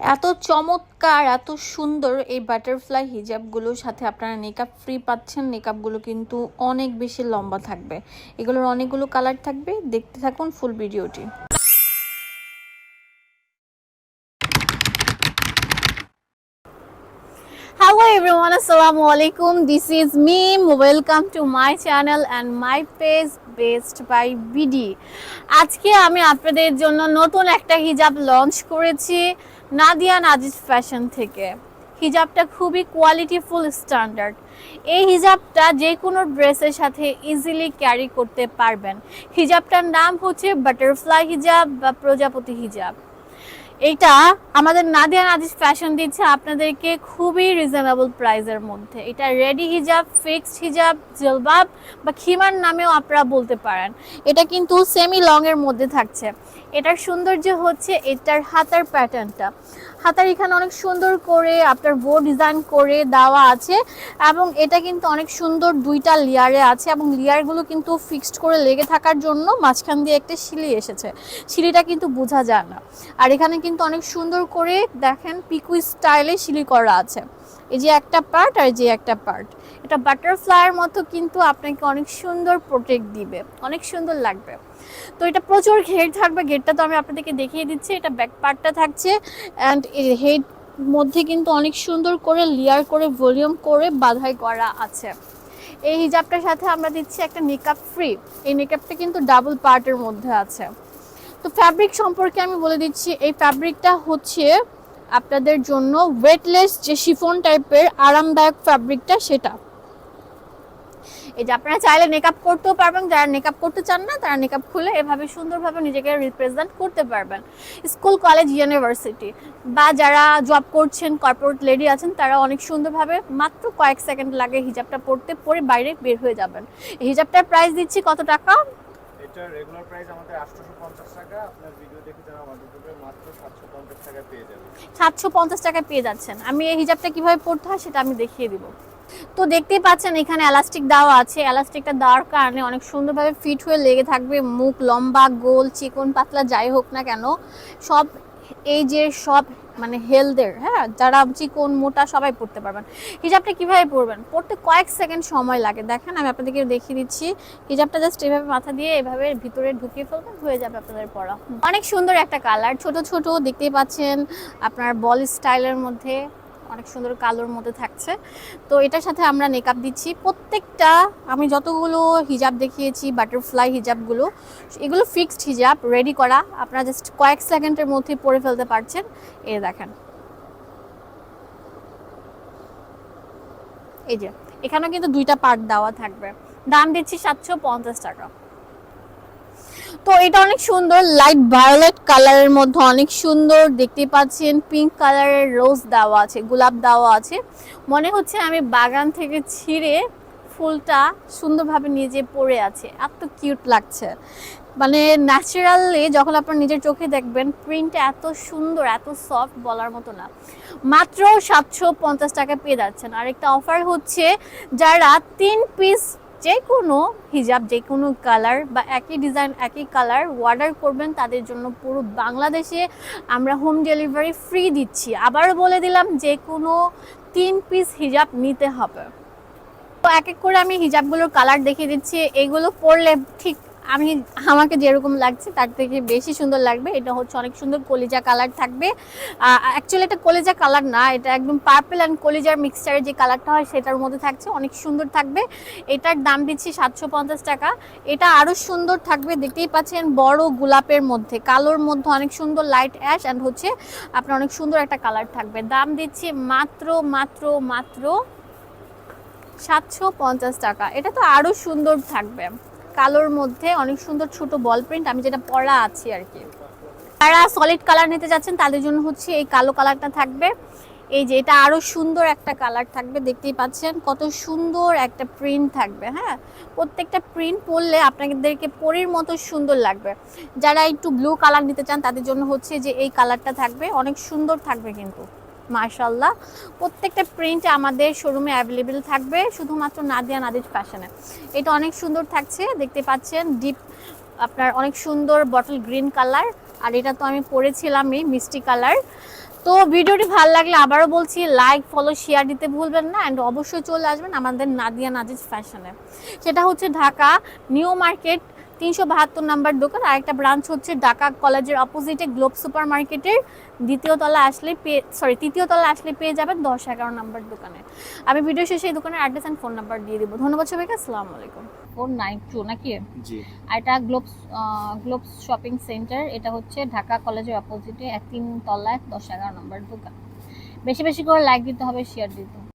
এত চমৎকার এত সুন্দর এই বাটারফ্লাই হিজাবগুলোর সাথে আপনারা মেকআপ ফ্রি পাচ্ছেন মেকআপগুলো কিন্তু অনেক বেশি লম্বা থাকবে এগুলোর অনেকগুলো কালার থাকবে দেখতে থাকুন ফুল ভিডিওটি Hello everyone, Assalamu alaikum. This is me. Welcome to my channel and my page based by BD আজকে আমি আপনাদের জন্য নতুন একটা হিজাব লঞ্চ করেছি নাদিয়া নাজিজ ফ্যাশন থেকে। হিজাবটা খুবই কোয়ালিটিফুল স্ট্যান্ডার্ড এই হিজাবটা যে কোনো ড্রেসের সাথে ইজিলি ক্যারি করতে পারবেন। হিজাবটার নাম হচ্ছে বাটারফ্লাই হিজাব বা প্রজাপতি হিজাব। এটা আমাদের নাদিয়া নাদিস ফ্যাশন দিচ্ছে আপনাদেরকে খুবই রিজনেবল প্রাইসের মধ্যে। এটা রেডি হিজাব ফিক্সড হিজাব জলবাব বা খিমার নামেও আপনারা বলতে পারেন। এটা কিন্তু সেমি লংয়ের মধ্যে থাকছে। এটার সৌন্দর্য হচ্ছে এটার হাতার প্যাটার্নটা হাতার এখানে অনেক সুন্দর করে আপনার বো ডিজাইন করে দেওয়া আছে এবং এটা কিন্তু অনেক সুন্দর দুইটা লেয়ারে আছে এবং লেয়ারগুলো কিন্তু ফিক্সড করে লেগে থাকার জন্য মাঝখান দিয়ে একটা সিলি এসেছে। সিলিটা কিন্তু বোঝা যায় না। আর এখানে কিন্তু অনেক সুন্দর করে দেখেন পিকু স্টাইলে সিলি করা আছে। এই যে একটা পার্ট আর যে একটা পার্ট এটা বাটারফ্লাইয়ের মতো কিন্তু আপনাকে অনেক সুন্দর প্রোটেক্ট দিবে, অনেক সুন্দর লাগবে। তো এটা প্রচুর ঘের থাকবে, ঘেরটা তো আমি আপনাদেরকে দেখিয়ে দিচ্ছি, এটা ব্যাক পার্টটা থাকছে অ্যান্ড হেড মধ্যে কিন্তু অনেক সুন্দর করে লেয়ার করে ভলিউম করে বাধাই করা আছে। এই হিজাবটার সাথে আমরা দিচ্ছি একটা মেকআপ ফ্রি এই মেকআপটা কিন্তু ডাবল পার্টের মধ্যে আছে। তো ফ্যাব্রিক সম্পর্কে আমি বলে দিচ্ছি, এই ফ্যাব্রিকটা হচ্ছে আপনাদের জন্য ওয়েটলেস যে শিফন টাইপের আরামদায়ক ফ্যাব্রিকটা সেটা। এই যে আপনারা চাইলে মেকআপ করতেও পারবেন যারা মেকআপ করতে চান না তারা মেকআপ খুলে এভাবে সুন্দরভাবে নিজেকে রিপ্রেজেন্ট করতে পারবেন। স্কুল কলেজ ইউনিভার্সিটি বা যারা জব করছেন কর্পোরেট লেডি আছেন তারা অনেক সুন্দরভাবে মাত্র কয়েক সেকেন্ড লাগে হিজাবটা পরতে পরে বাইরে বের হয়ে যাবেন। এই হিজাবটার প্রাইস দিচ্ছি কত টাকা? এটার রেগুলার প্রাইস আমাদের 850 টাকা। আপনার ভিডিও দেখে যারা আমাদের থেকে মাত্র 750 টাকা পেয়ে যাবেন। সাতশো পঞ্চাশ টাকায় পেয়ে যাচ্ছেন। আমি এই হিজাবটা কীভাবে পড়তে হয় সেটা আমি দেখিয়ে দিব। তো দেখতেই পাচ্ছেন এখানে এলাস্টিক দেওয়া আছে। এলাস্টিকটা দেওয়ার কারণে অনেক সুন্দরভাবে ফিট হয়ে লেগে থাকবে। মুখ লম্বা, গোল, চিকন, পাতলা, যাই হোক না কেন, সব এই যে সব মানে হেলথের হ্যাঁ? যারা চিকন, মোটা সবাই পড়তে পারবেন। হিজাবটা কীভাবে পরবেন? পড়তে কয়েক সেকেন্ড সময় লাগে। দেখেন, আমি আপনাদেরকে দেখিয়ে দিচ্ছি। হিজাবটা জাস্ট এভাবে মাথা দিয়ে এভাবে ভিতরে ঢুকিয়ে ফেলবেন, হয়ে যাবে আপনাদের পড়া। অনেক সুন্দর একটা কালার ছোট ছোট, দেখতেই পাচ্ছেন আপনার বল স্টাইলের মধ্যে। অনেক সুন্দর কালোর মধ্যে থাকছে। তো এটার সাথে আমরা মেকআপ দিচ্ছি। প্রত্যেকটা, আমি যতগুলো হিজাব দেখিয়েছি বাটারফ্লাই হিজাবগুলো, এগুলো ফিক্সড হিজাব রেডি করা। আপনারা জাস্ট কয়েক সেকেন্ডের মধ্যে পরে ফেলতে পারছেন। এ দেখেন। এই যে, এখানেও কিন্তু দুইটা পার্ট দেওয়া থাকবে। দাম দিচ্ছি সাতশো পঞ্চাশ টাকা। তো এটা অনেক সুন্দর লাইট ভায়োলেট কালারের মধ্যে অনেক সুন্দর দেখতে পাচ্ছেন। পিঙ্ক কালারের রোজ দেওয়া আছে, গোলাপ দেওয়া আছে। মনে হচ্ছে আমি বাগান থেকে ছিঁড়ে ফুলটা সুন্দরভাবে নিজে পড়ে আছে। এত কিউট লাগছে। মানে ন্যাচারালি যখন আপনার নিজের চোখে দেখবেন প্রিন্টটা এত সুন্দর, এত সফট বলার মতো না। মাত্র সাতশো পঞ্চাশ টাকা পেয়ে যাচ্ছেন। আর একটা অফার হচ্ছে যারা তিন পিস যে কোনো হিজাব যে কোনো কালার বা একই ডিজাইন একই কালার অর্ডার করবেন, তাদের জন্য পুরো বাংলাদেশে আমরা হোম ডেলিভারি ফ্রি দিচ্ছি। আবারও বলে দিলাম যে কোনো তিন পিস হিজাব নিতে হবে। তো এক এক করে আমি হিজাবগুলোর কালার দেখিয়ে দিচ্ছি। এগুলো পরলে ঠিক আমি, আমাকে যেরকম লাগছে তার থেকে বেশি সুন্দর লাগবে। এটা হচ্ছে অনেক সুন্দর কলিজা কালার থাকবে। অ্যাকচুয়ালি এটা কলিজা কালার না, এটা একদম পার্পল অ্যান্ড কলিজার মিক্সচারের যে কালারটা হয় সেটার মধ্যে থাকছে, অনেক সুন্দর থাকবে। এটার দাম দিচ্ছি সাতশো পঞ্চাশ টাকা। এটা আরও সুন্দর থাকবে, দেখতেই পাচ্ছেন বড় গোলাপের মধ্যে, কালোর মধ্যে অনেক সুন্দর লাইট অ্যাশ অ্যান্ড হচ্ছে আপনার অনেক সুন্দর একটা কালার থাকবে। দাম দিচ্ছি মাত্র মাত্র মাত্র সাতশো পঞ্চাশ টাকা। এটা তো আরও সুন্দর থাকবে। কালোর মধ্যে অনেক সুন্দর ছোট বল প্রিন্ট আমি যেটা পরা আছি আর কি। যারা সলিড কালার নিতে যাচ্ছেন, তাদের জন্য হচ্ছে এই কালো কালারটা থাকবে। এই যে এটা আরও সুন্দর একটা কালার থাকবে, দেখতেই পাচ্ছেন। কত সুন্দর একটা প্রিন্ট থাকবে হ্যাঁ? প্রত্যেকটা প্রিন্ট পরলে আপনাদেরকে পরির মতো সুন্দর লাগবে। যারা একটু ব্লু কালার নিতে চান, তাদের জন্য হচ্ছে যে এই কালারটা থাকবে। অনেক সুন্দর থাকবে কিন্তু। মার্শাল্লাহ প্রত্যেকটা প্রিন্ট আমাদের শোরুমে অ্যাভেলেবেল থাকবে, শুধুমাত্র নাদিয়া নাদিজ ফ্যাশনে এটা অনেক সুন্দর থাকছে, দেখতে পাচ্ছেন ডিপ আপনার অনেক সুন্দর বটল গ্রিন কালার আর এটা তো আমি পরেছিলামই, মিষ্টি কালার তো ভিডিওটি ভালো লাগলে আবারও বলছি লাইক ফলো শেয়ার দিতে ভুলবেন না অ্যান্ড অবশ্যই চলে আসবেন আমাদের নাদিয়া নাজিজ ফ্যাশনে সেটা হচ্ছে ঢাকা, নিউ মার্কেট তিনশো বাহাত্তর নাম্বার দোকান আর একটা ব্রাঞ্চ হচ্ছে ঢাকা কলেজের অপোজিটে গ্লোব সুপার মার্কেটের দ্বিতীয় তলা আসলে পেয়ে সরি তৃতীয় তলা আসলে পেয়ে যাবেন দশ এগারো নাম্বার দোকানে। আমি ভিডিও শেষে এই দোকানের অ্যাড্রেস অ্যান্ড ফোন নাম্বার দিয়ে দিব। ধন্যবাদ সবাইকে আসসালামু আলাইকুম। ফোর নাইন টু নাকি? আর এটা গ্লোবস গ্লোবস শপিং সেন্টার এটা হচ্ছে ঢাকা কলেজের অপোজিটে এক তিন তলায় দশ এগারো নম্বর দোকান। বেশি বেশি করে লাইক দিতে হবে শেয়ার দিতে হবে।